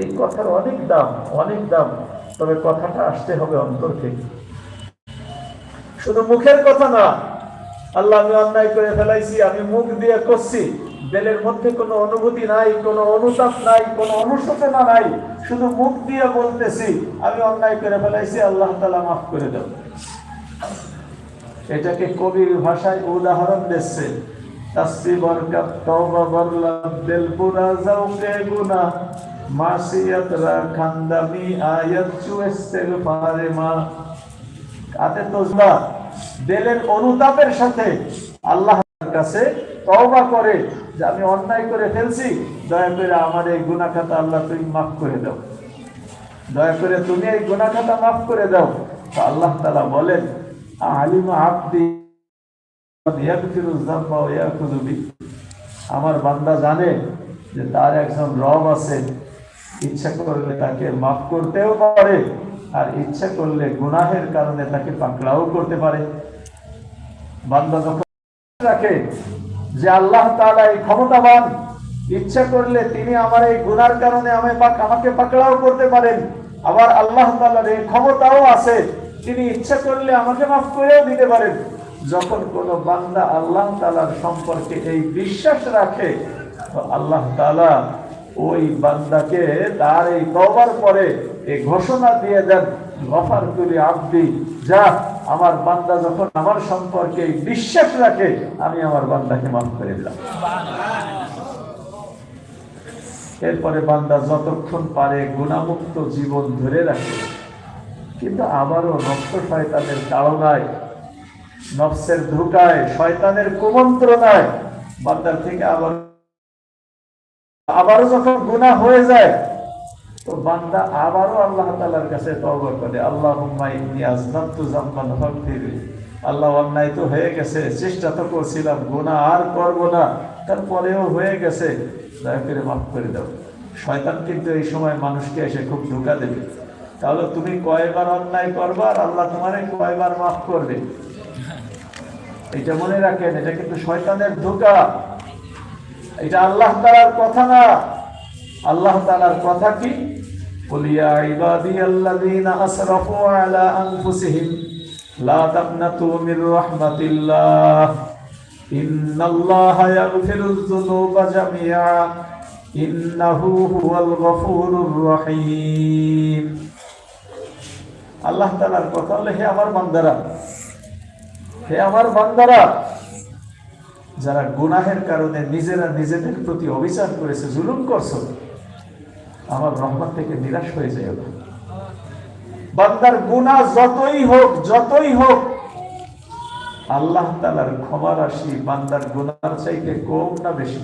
এই কথার অনেক দাম অনেক দাম। তবে কথাটা আসতে হবে অন্তর থেকে। শুধু মুখের কথা না, আল্লাহ আমি অন্যায় করে ফেলাইছি, আমি মুখ দিয়ে করছি। বেলের মধ্যে কোনো অনুভূতি নাই, কোনো অনুতাপ নাই, কোনো অনুশোচনা নাই। শুধু মুখ দিয়ে বলতেছি, আমি অন্যায় করে ফেলাইছি, আল্লাহ তালা মাফ করে দেব এটাকে কবির ভাষায় উদাহরণ দিচ্ছে। মাসিয়াত রা খান্দামি আয়াত চু ইস্তেগফারে মা কাতে দিলের অনুতাপের সাথে আল্লাহর কাছে তওবা করে যে আমি অন্যায় করে ফেলছি দয়া করে আমার এই গুনাহ খাতা আল্লাহ তুমি মাফ করে দাও দয়া করে তুমি এই গুনাহ খাতা মাফ করে দাও আল্লাহ তাআলা বলেন, আলিমা আব্দি আমার বান্দা জানে যে তার একজন রব আছে। ইচ্ছা করলে তাকে মাফ করতেও পারে আর ইচ্ছা করলে গুনাহের কারণে তাকে পাকড়াও করতে পারে। বান্দা যখন রাখে যে আল্লাহ তাআলা এই ক্ষমতাবান, ইচ্ছা করলে তিনি আমার এই গুনার কারণে আমাকে পাকড়াও করতে পারেন। আবার আল্লাহ তাআলার এই ক্ষমতাও আছে, তিনি ইচ্ছা করলে আমাকে মাফ করেও দিতে পারেন। যখন কোন বান্দা আল্লাহ তাআলার সম্পর্কে এই বিশ্বাস রাখে আল্লাহ তালা ওই বান্দাকে তার এই তওবার পরে এই ঘোষণা দিয়ে দেন, গফার তুলি আব্দি, যা, আমার বান্দা যখন আমার সম্পর্কে বিশ্বাস রাখে, আমি আমার বান্দাকে মাফ করে দিলাম। এরপরে বান্দা যতক্ষণ পারে গুণামুক্ত জীবন ধরে রাখে, কিন্তু আবারও নষ্ট শয়তানের তাড়নায় নফসের ধোকায় শয়তানের কুমন্ত্রণায়। বান্দার থেকে আবার আবারও যখন গুনাহ হয়ে যায়, তো বান্দা আবারও আল্লাহ তাআলার কাছে তওবা করে ফাগফির আল্লাহ অন্যায় তো হয়ে গেছে, চেষ্টা তো করছিলাম, গুনাহ আর করব না। তারপরেও হয়ে গেছে, দয়া করে মাফ করে দাও। শয়তান কিন্তু এই সময় মানুষকে এসে খুব ধোকা দেবে। তাহলে তুমি কয়বার অন্যায় করবা আর আল্লাহ তোমারে কয়বার মাফ করবে? এটা মনে রাখেন, এটা কিন্তু শয়তানের ধোকা। এটা আল্লাহ তালার কথা না। আল্লাহ তালার কথা কি? বলিয়া ইবাদি আল্লাযীনা আসরাফু আলা আনফুসিহিম লা তাকনাতু মির রাহমাতিল্লাহ ইন্নাল্লাহা ইয়াগফিরুয যুনুবা জামিআ ইন্নাহু হুয়াল গফুরুর রহিম আল্লাহ তালার কথা হলো, হে আমার বান্দারা হে আমার বান্দারা যারা গুনাহের কারণে নিজেরা নিজেদের প্রতি অবিচার করেছে জুলুম করছ আমার রহমত থেকে নিরাশ হয়ে যায় না। বান্দার গুনাহ যতই হোক যতই হোক আল্লাহ তালার ক্ষমা রাশি বান্দার গুনার চাইতে কম না বেশি।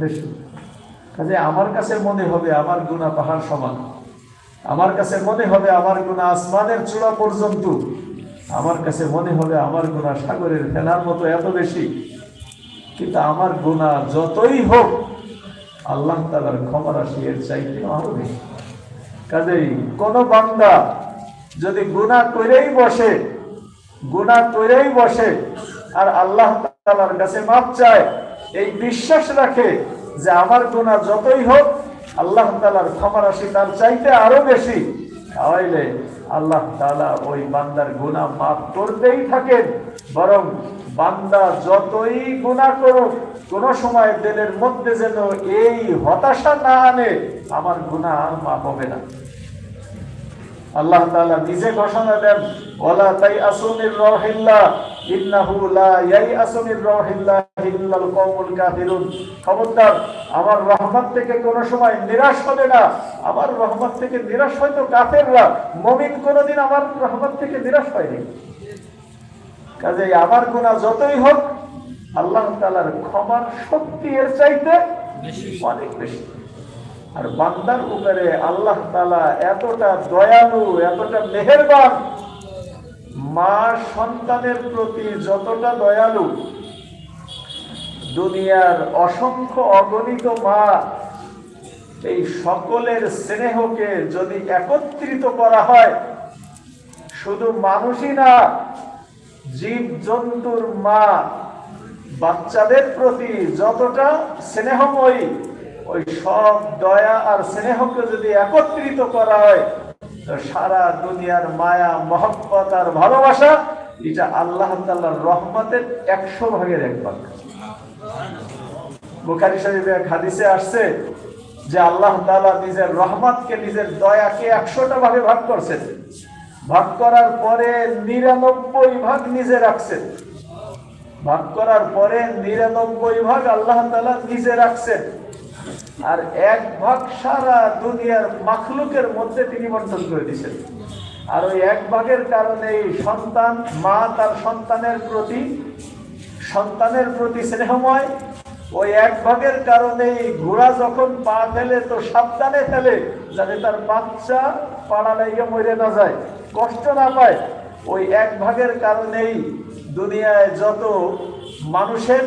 বেশি। কাজে আমার কাছে মনে হবে আমার গুনাহ পাহাড় সমান। আমার কাছে মনে হবে আমার গুনাহ আসমানের চূড়া পর্যন্ত। আমার কাছে মনে হবে আমার গুনাহ সাগরের ফেনার মতো এত বেশি। কিন্তু আমার গুনাহ যতই হোক, আল্লাহ তালার ক্ষমা রাশি এর চাইতে আরও বেশি। কাজেই কোন বান্দা যদি গুনাহ করেই বসে গুনাহ করেই বসে, আর আল্লাহ তালার কাছে মাপ চায়, এই বিশ্বাস রাখে যে আমার গুনাহ যতই হোক, আল্লাহ তালার ক্ষমা রাশি তার চাইতে আরও বেশি। তাহলে আল্লাহ তালা ওই বান্দার গুণা মাফ করতেই থাকেন। বরং বান্দা যতই গুণা করুক, কোন সময় দিলের মধ্যে যেন এই হতাশা না আনে, আমার গুণা আর মাফ হবে না। আল্লাহ তালা নিজে ঘোষণা দেন ওলা তাই আসুন রহিল্লাহ। ইন্নাহু লা ইয়াইআসু মির রহিল্লাহ ইল্লাল কওমুল কাফিরুন। খবরদার আমার রহমত থেকে কোন সময় নিরাশ হবে না। আমার রহমত থেকে নিরাশ হয়তো কাফেররা মুমিন কোনদিন আমার রহমত থেকে নিরাশ হয়নি। কাজেই আমার গুনাহ যতই হোক আল্লাহ তাআলার ক্ষমার শক্তি এর চাইতে অনেক বেশি। আর বান্দার উপরে আল্লাহ তালা এতটা দয়ালু এতটা মেহেরবান মা সন্তানের প্রতি যতটা দয়ালু, দুনিয়ার অসংখ্য অগণিত মা এই সকলের স্নেহকে যদি একত্রিত করা হয়, শুধু মানুষই না জীব জন্তুর মা বাচ্চাদের প্রতি যতটা স্নেহময়ী, ওই সব দয়া আর স্নেহকে যদি একত্রিত করা হয় তো সারা দুনিয়ার মায়া, মহব্বত আর ভালোবাসা, এটা আল্লাহ তাল্লাহর রহমতের একশো ভাগের এক ভাগ। বুখারি শরীফে হাদিসে আসছে যে আল্লাহ তাআলা নিজের রহমতকে নিজের দয়াকে একশোটা ভাগে ভাগ করছেন। ভাগ করার পরে নিরানব্বই ভাগ নিজে রাখছেন। ভাগ করার পরে নিরানব্বই ভাগ আল্লাহ তাআলা নিজে রাখছেন। আর এক ভাগ সারা দুনিয়ার মাখলুকের মধ্যে তিনি বন্টন করে দিয়েছেন। আর ওই এক ভাগের কারণে সন্তান, মা তার সন্তানের প্রতি সন্তানের প্রতি স্নেহময়। ওই এক ভাগের কারণে ঘোড়া যখন পা ফেলে, তো সাবধানে ফেলে, যাতে তার বাচ্চা পাড়া লেগে মরে না যায়, কষ্ট না পায়। ওই এক ভাগের কারণেই দুনিয়ায় যত মানুষের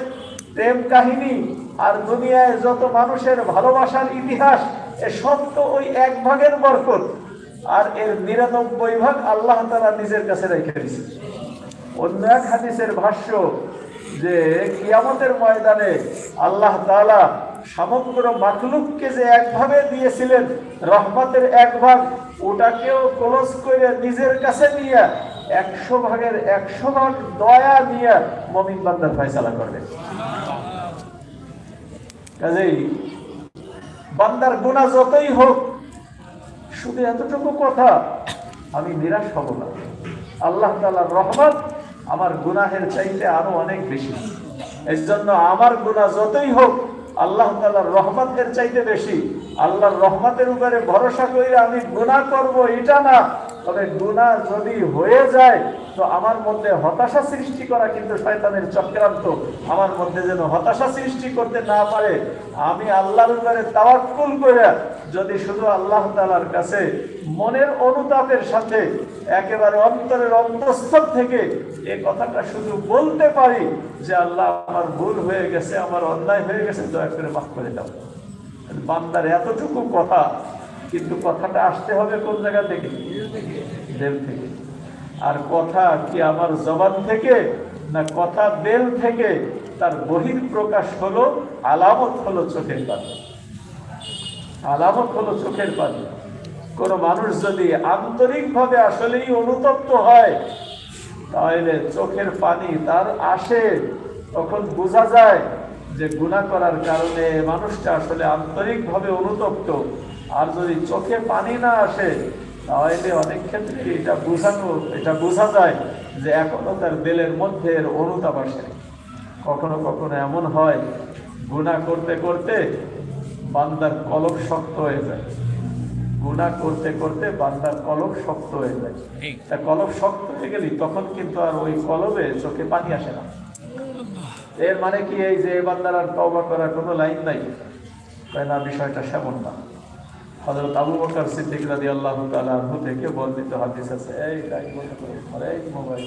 প্রেম কাহিনী আর দুনিয়ায় যত মানুষের ভালোবাসার ইতিহাস, এ সব তো ওই এক ভাগের বরকত। আর এর নিরানব্বই ভাগ আল্লাহ তারা নিজের কাছে রেখে দিয়েছে। অন্য এক হাদিসের ভাষ্য যে, কিয়ামতের ময়দানে আল্লাহ তাআলা সমগ্র মাকলুককে যে একভাবে দিয়েছিলেন, রহমতের এক ভাগ, ওটাকেও ক্লোজ করে নিজের কাছে নিয়ে একশো ভাগের একশো ভাগ দয়া নিয়ে মমিন বান্দার ফয়সালা করবে। কাজেই বান্দার গুণা যতই হোক, শুধু এতটুকু কথা, আমি নিরাশ হব না। আল্লাহ তালার রহমত আমার গুনাহের চাইতে আরও অনেক বেশি। এর জন্য আমার গুনাহ যতই হোক, আল্লাহ তালার রহমতের চাইতে বেশি। আল্লাহর রহমতের উপরে ভরসা করে আমি গুনাহ করব, এটা না। তবে গুনাহ যদি হয়ে যায়, তো আমার মধ্যে হতাশা সৃষ্টি করা কিন্তু শয়তানের চক্রান্ত। আমার মধ্যে যেন হতাশা সৃষ্টি করতে না পারে, আমি আল্লাহর উপরে তাওয়াক্কুল করে যদি শুধু আল্লাহ তাআলার কাছে মনের অনুতাপের সাথে একেবারে অন্তরের অন্তঃস্থল থেকে এই কথাটা শুধু বলতে পারি যে আল্লাহ আমার ভুল হয়ে গেছে, আমার অন্যায় হয়ে গেছে, দয়া করে মাফ করে দাও। বান্দার এতটুকু কথা কিন্তু কথাটা আসতে হবে কোন জায়গা থেকে? দেল থেকে। আর কথা কি আমার জবান থেকে না কথা বেল থেকে তার বহির প্রকাশ হলো, আলামত হলো চোখের পানি। আলামত হলো চোখের পানি। কোন মানুষ যদি আন্তরিকভাবে আসলেই অনুতপ্ত হয়, তাহলে চোখের পানি তার আসে, তখন বোঝা যায় যে গুণা করার কারণে মানুষটা আসলে আন্তরিকভাবে অনুতপ্ত। আর যদি চোখে পানি না আসে তাহলে অনেক ক্ষেত্রে এটা বোঝানো এটা বোঝা যায় যে এখনও তার বেলের মধ্যে এর অনুতাপ আসে কখনো কখনো এমন হয় গুণা করতে করতে বান্দার কলম শক্ত হয়ে যায়। গুণা করতে করতে বান্দার কলম শক্ত হয়ে যায়। তা কলম শক্ত হয়ে গেলি তখন কিন্তু আর ওই কলমে চোখে পানি আসে না। এর মানে কি এই যে এই বান্দার আর তওবা করার কোনো লাইন নাই? কয় না বিষয়টা সেমন না। হযরত আবু বকর সিদ্দিক রাদিয়াল্লাহু তাআলা আনহু থেকে বর্ণিত হাদিস আছে। এই লাইট বন্ধ করো এই মোবাইল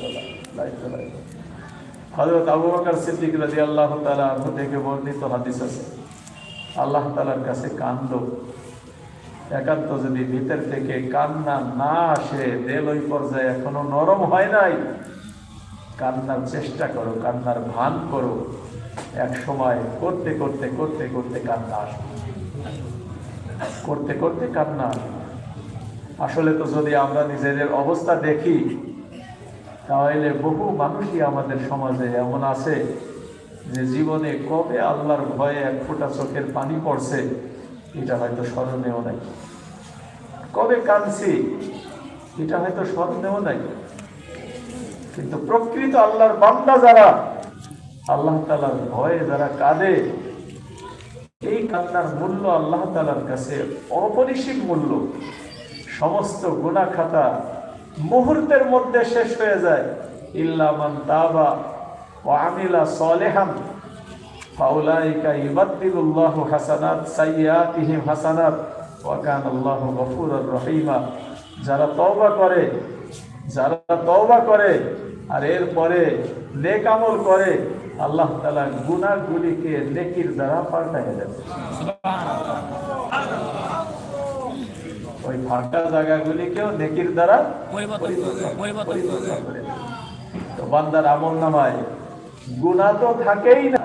আবু বকর সিদ্দিক রাদিয়াল্লাহু তাআলা আনহু থেকে বর্ণিত হাদিস আছে। আল্লাহ তাআলার কাছে কান্দো। একান্ত যদি ভিতর থেকে কান্না না আসে দেল ওই পর্যায়ে এখনও নরম হয় নাই। কান্নার চেষ্টা করো, কান্নার ভান করো। এক সময় করতে করতে করতে করতে কান্না আসবে। করতে করতে কান্না। আসলে তো যদি আমরা নিজেদের অবস্থা দেখি, তাহলে বহু মানুষই আমাদের সমাজে এমন আছে যে জীবনে কবে আল্লাহর ভয়ে এক ফোঁটা চোখের পানি পড়ছে, এটা হয়তো স্মরণেও নাই। কবে কাঁদছি, এটা হয়তো স্মরণেও নাই। কিন্তু প্রকৃত আল্লাহর বান্দা যারা, আল্লাহ তালার ভয়ে যারা কাঁদে এই কান্নার মূল্য আল্লাহ তালার কাছে অপরিসীম মূল্য। সমস্ত গুণা খাতা মুহূর্তের মধ্যে শেষ হয়ে যায়। ইল্লামান তাবা ও আমিলা সলেহান, ফাউলাইকা ইবাদ্দিলুল্লাহু হাসানাত সাইয়্যাতিহিম হাসানাত, ওয়া কানাল্লাহু গফুরুর রহিমা। যারা তওবা করে, যারা তওবা করে, আর এরপরে নেক আমল করে আল্লাহ তাআলা গুনাহগুলিকে নেকির দ্বারা পাল্টায় দেন। ওই ফাঁকা জায়গাগুলিকেও নেকির দ্বারা তো বান্দার আমল নামায় গুণা তো থাকেই না।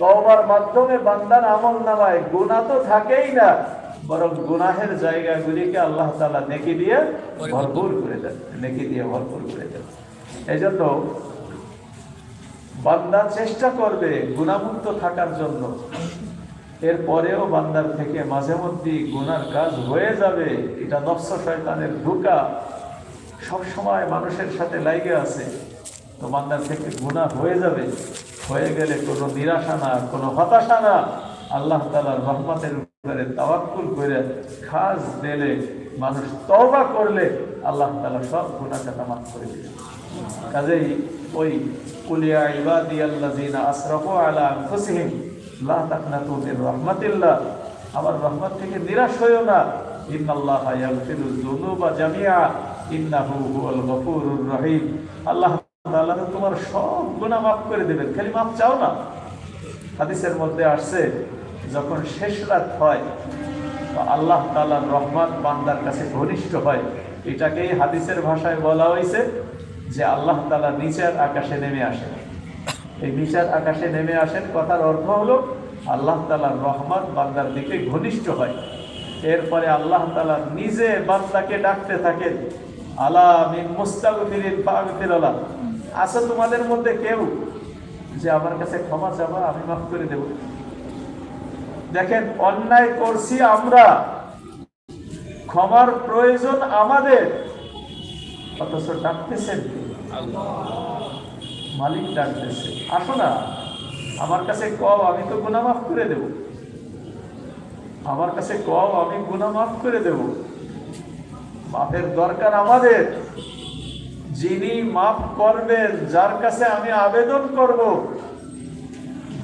তওবার মাধ্যমে বান্দার আমল নামায় গুণা তো থাকেই না। বরং গুনাহের জায়গাগুলিকে আল্লাহ তালা নেকি দিয়ে ভরপুর করে দেন। নেকি দিয়ে ভরপুর করে দেন। এই জন্য বান্দা চেষ্টা করবে গুণামুক্ত থাকার জন্য। এরপরেও বান্দার থেকে মাঝে মধ্যে গুনার কাজ হয়ে যাবে। এটা নফস শয়তানের ঢুকা সব সময় মানুষের সাথে লাইগে আছে। তো বান্দার থেকে গুনাহ হয়ে যাবে। হয়ে গেলে কোনো নিরাশা না, কোনো হতাশা না। আল্লাহ তালার রহমতের উপরে তাওয়াক্কুল করে খাস দিলে মানুষ তওবা করলে আল্লাহ তালা সব গুনাহ কাটা করে দিবে কাজেই ওই কুলিয়া ইবাদি আল্লাযিনা আসরাফু আলা আনফুসিহিম আমার রহমত থেকে নিরাশ হইও না। গফুরুর রহিম। আল্লাহ তাআলা তোমার সব গুনাহ মাফ করে দিবেন। খালি মাফ চাও না। হাদিসের মধ্যে আসছে, যখন শেষ রাত হয় আল্লাহ তাআলার রহমত বান্দার কাছে ঘনিষ্ঠ হয়। এটাকেই হাদিসের ভাষায় বলা হয়েছে যে আল্লাহ তালা নিচের আকাশে নেমে আসেন। এই নিচের আকাশে নেমে আসেন, কথার অর্থ হলো আল্লাহ তালার রহমত বান্দার দিকে ঘনিষ্ঠ হয়। এরপরে আল্লাহ তালা নিজে বান্দাকে ডাকতে থাকেন, আলা মিন মুস্তাগফিরিন ফাগফিরালা আছে তোমাদের মধ্যে কেউ যে আমার কাছে ক্ষমা চাবা, আমি মাফ করে দেব। দেখেন, অন্যায় করছি আমরা, ক্ষমার প্রয়োজন আমাদের। অথচ ডাকতেছেন? মালিক ডাকতেছে আসো না। আমার কাছে কও, আমি তো গুনাহ মাফ করে দেব। আমার কাছে কও, আমি গুনাহ মাফ করে দেব। মাফের দরকার আমাদের। যিনি মাফ করবেন, যার কাছে আমি আবেদন করব।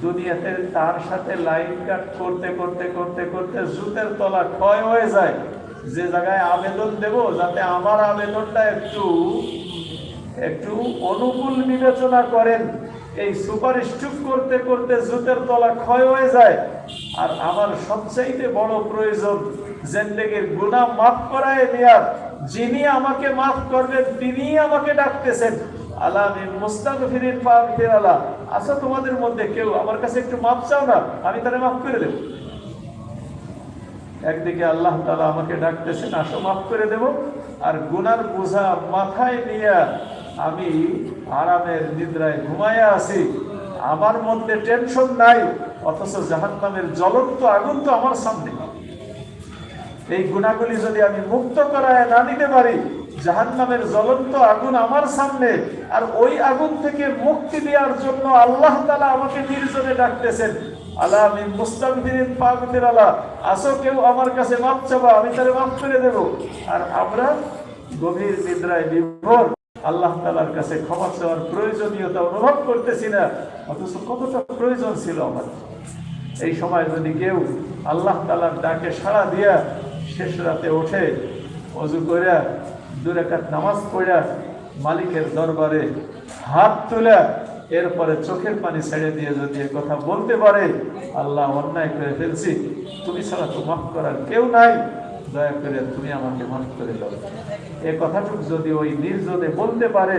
দুনিয়াতে তার সাথে লাইন কাট করতে করতে করতে করতে জুতের তলা ক্ষয় হয়ে যায়। যে জায়গায় আবেদন দেব, যাতে আমার আবেদনটা একটু একটু অনুকূল বিবেচনা করেন, এই সুপারিশ চুপ করতে করতে জুতের তলা ক্ষয় হয়ে যায়। আর আমার সবচাইতে বড় প্রয়োজন জেন্দেগির গুনাহ মাফ করায় নেয়ার যিনি আমাকে মাফ করবেন, তিনিই আমাকে ডাকতেছেন। আল্লাহ আচ্ছা তোমাদের মধ্যে কেউ আমার কাছে একটু চাও না? আমি মাফ করে দেবো। একদিকে আল্লাহ আমাকে ডাকতেছেন, আসো, মাফ করে দেব। আর গুনার বোঝা মাথায় নিয়ে আমি আরামের নিদ্রায় ঘুমাইয়া আছি। আমার মধ্যে টেনশন নাই, অথচ জাহান্নামের জ্বলন্ত আগুন তো আমার সামনে। এই গুণাগুলি যদি আমি মুক্ত করায় না নিতে পারি, জাহান্নামের জ্বলন্ত আগুন আমার সামনে, আর ওই আগুন থেকে মুক্তি দেওয়ার জন্য আল্লাহ তালা আমাকে নির্জনে ডাকতেছেন। আল্লাহ আমি মুস্তাকবিরিন পাকবির আল্লাহ আসো কেউ আমার কাছে মাপ চাবা, আমি তাহলে মাফ করে দেব। আর আমরা গভীর নিদ্রায় বিভোর আল্লাহ তালার কাছে ক্ষমা চাওয়ার প্রয়োজনীয়তা অনুভব করতেছি না। অথচ কতটা প্রয়োজন ছিল আমার। এই সময় যদি কেউ আল্লাহ তালার ডাকে সাড়া দিয়া শেষ রাতে ওঠে, অজু করে দুরেকাত নামাজ পড়া মালিকের দরবারে হাত তুলে এরপরে চোখের পানি ছেড়ে দিয়ে যদি কথা বলতে পারে, আল্লাহ অন্যায় করে ফেলছি। তুমি ছাড়া তো মাফ করার কেউ নাই। দয়া করে তুমি আমাকে মাফ করে দাও। এ কথাটুকু যদি ওই নির্জনে বলতে পারে,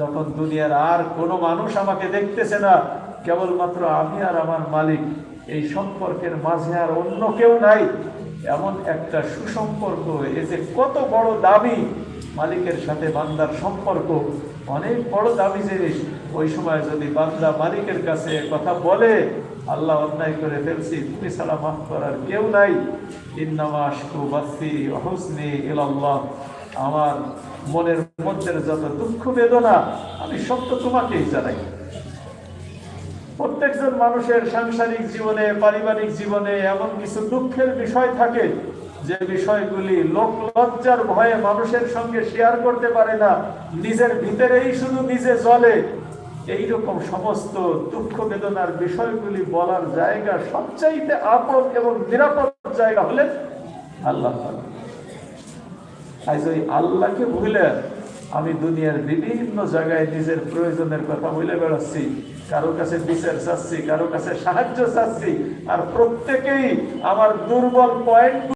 যখন দুনিয়ার আর কোনো মানুষ আমাকে দেখতেছে না, কেবলমাত্র আমি আর আমার মালিক, এই সম্পর্কের মাঝে আর অন্য কেউ নাই, এমন একটা সুসম্পর্ক এ যে কত বড় দাবি মালিকের সাথে বান্দার সম্পর্ক, অনেক বড় দাবি জিনিস। ওই সময় যদি বান্দা মালিকের কাছে কথা বলে আল্লাহ অন্যায় করে ফেলছি, তুমি ছাড়া মাফ করার কেউ নাই। ইলাল্লাহ। আমার মনের মধ্যে যত দুঃখ, বেদনা, আমি সত্য তোমাকেই জানাই। প্রত্যেকজন মানুষের সাংসারিক জীবনে, পারিবারিক জীবনে এমন কিছু দুঃখের বিষয় থাকে, যে বিষয়গুলি লোক লজ্জার ভয়ে মানুষের সঙ্গে শেয়ার করতে পারে না। নিজের ভিতরেই শুধু নিজে জ্বলে এইরকম সমস্ত দুঃখ বেদনার বিষয়গুলি বলার জায়গা সবচাইতে আপদ এবং নিরাপদ জায়গা হলেন আল্লাহ আল্লাহকে ভুলে আমি দুনিয়ার বিভিন্ন জায়গায় নিজের প্রয়োজনের কথা বলে বেড়াচ্ছি, কারও কাছে বিচার চাচ্ছি, কারও কাছে সাহায্য চাচ্ছি, আর প্রত্যেকেই আমার দুর্বল পয়েন্ট